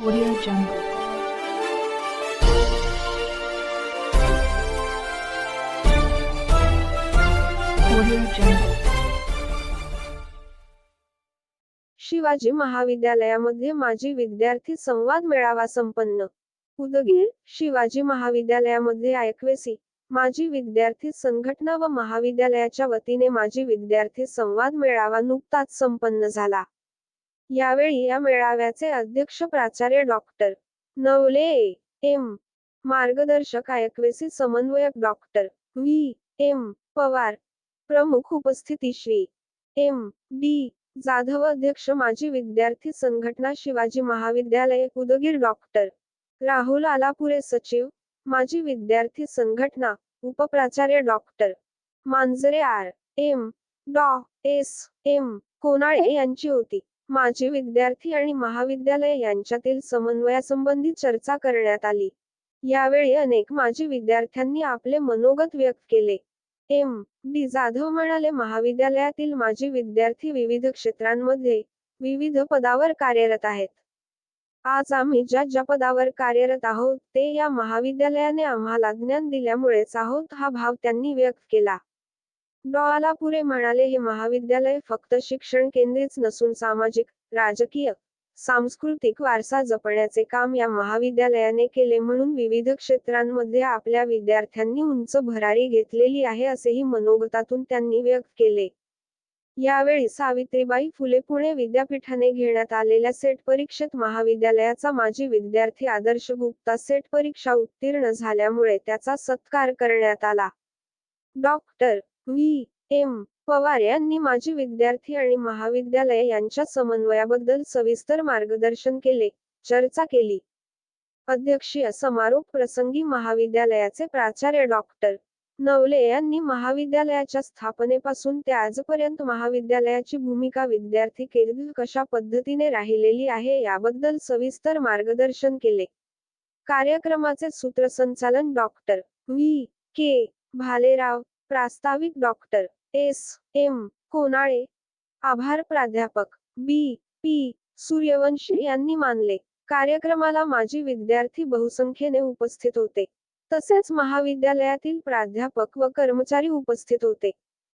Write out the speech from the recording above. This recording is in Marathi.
Audio Jungle. शिवाजी महाविद्यालयामध्ये माजी विद्यार्थी संवाद मेळावा संपन्न. उदगीर शिवाजी महाविद्यालयामध्ये ऐकवेसी माजी विद्यार्थी संघटना व महाविद्यालयाच्या वतीने माजी विद्यार्थी संवाद मेळावा नुकताच संपन्न झाला. यावेळी या मेळाव्याचे अध्यक्ष प्राचार्य डॉक्टर नवले एम. मार्गदर्शक आयकवेसी समन्वयक डॉक्टर व्ही. एम. पवार. प्रमुख उपस्थिती श्री. एम. डी. जाधव अध्यक्ष माजी विद्यार्थी संघटना शिवाजी महाविद्यालय उदगीर डॉक्टर राहुल आलापुरे सचिव माजी विद्यार्थी संघटना उपप्राचार्य डॉक्टर मांजरे आर. एम. डॉ. एस. एम. कोनाळे यांची होती. माजी विद्यार्थी आणि महाविद्यालय यांच्यातील समन्वयासंबंधी चर्चा करण्यात आली. यावेळी अनेक माजी विद्यार्थ्यांनी आपले मनोगत व्यक्त केले. एम. डी. जाधव म्हणाले महाविद्यालयातील माजी विद्यार्थी विविध क्षेत्रांमध्ये विविध पदावर कार्यरत आहेत. आज आम्ही ज्या ज्या पदावर कार्यरत आहोत ते या महाविद्यालयाने आम्हाला ज्ञान दिल्यामुळेच आहोत हा भाव त्यांनी व्यक्त केला. डॉ आलापुरे म्हणाले हे महाविद्यालय फक्त शिक्षण केंद्रीच नसून सामाजिक राजकीय सांस्कृतिक वारसा जपण्याचे काम या महाविद्यालयाने केले म्हणून विविध क्षेत्रांमध्ये आपल्या विद्यार्थ्यांनी उंच भरारी घेतलेली आहे असेही मनोगतातून त्यांनी व्यक्त केले. यावेळी सावित्रीबाई फुले पुणे विद्यापीठाने घेण्यात आलेल्या सेट परीक्षेत महाविद्यालयाचा माजी विद्यार्थी आदर्श गुप्ता सेट परीक्षा उत्तीर्ण झाल्यामुळे त्याचा सत्कार करण्यात आला. Doctor V. एम. पवार यांनी माजी विद्यार्थी आणि महाविद्यालय यांच्या समन्वयाबद्दल सविस्तर मार्गदर्शन केले चर्चा केली. अध्यक्षीय समारोप प्रसंगी महाविद्यालयाचे प्राचार्य डॉक्टर नवले यांनी महाविद्यालयाच्या स्थापनेपासून ते आजपर्यंत महाविद्यालयाची भूमिका विद्यार्थी केंद्रित कशा पद्धतीने राहिलेली आहे याबद्दल सविस्तर मार्गदर्शन केले. कार्यक्रमाचे सूत्रसंचालन डॉक्टर व्ही. के. भालेराव प्रास्ताविक डॉक्टर एस. एम. कोनाळे. आभार प्राध्यापक बी. पी. सूर्यवंशी यांनी मानले. कार्यक्रमाला माजी विद्यार्थी बहुसंख्येने उपस्थित होते. तसेच महाविद्यालयातील प्राध्यापक व कर्मचारी उपस्थित होते.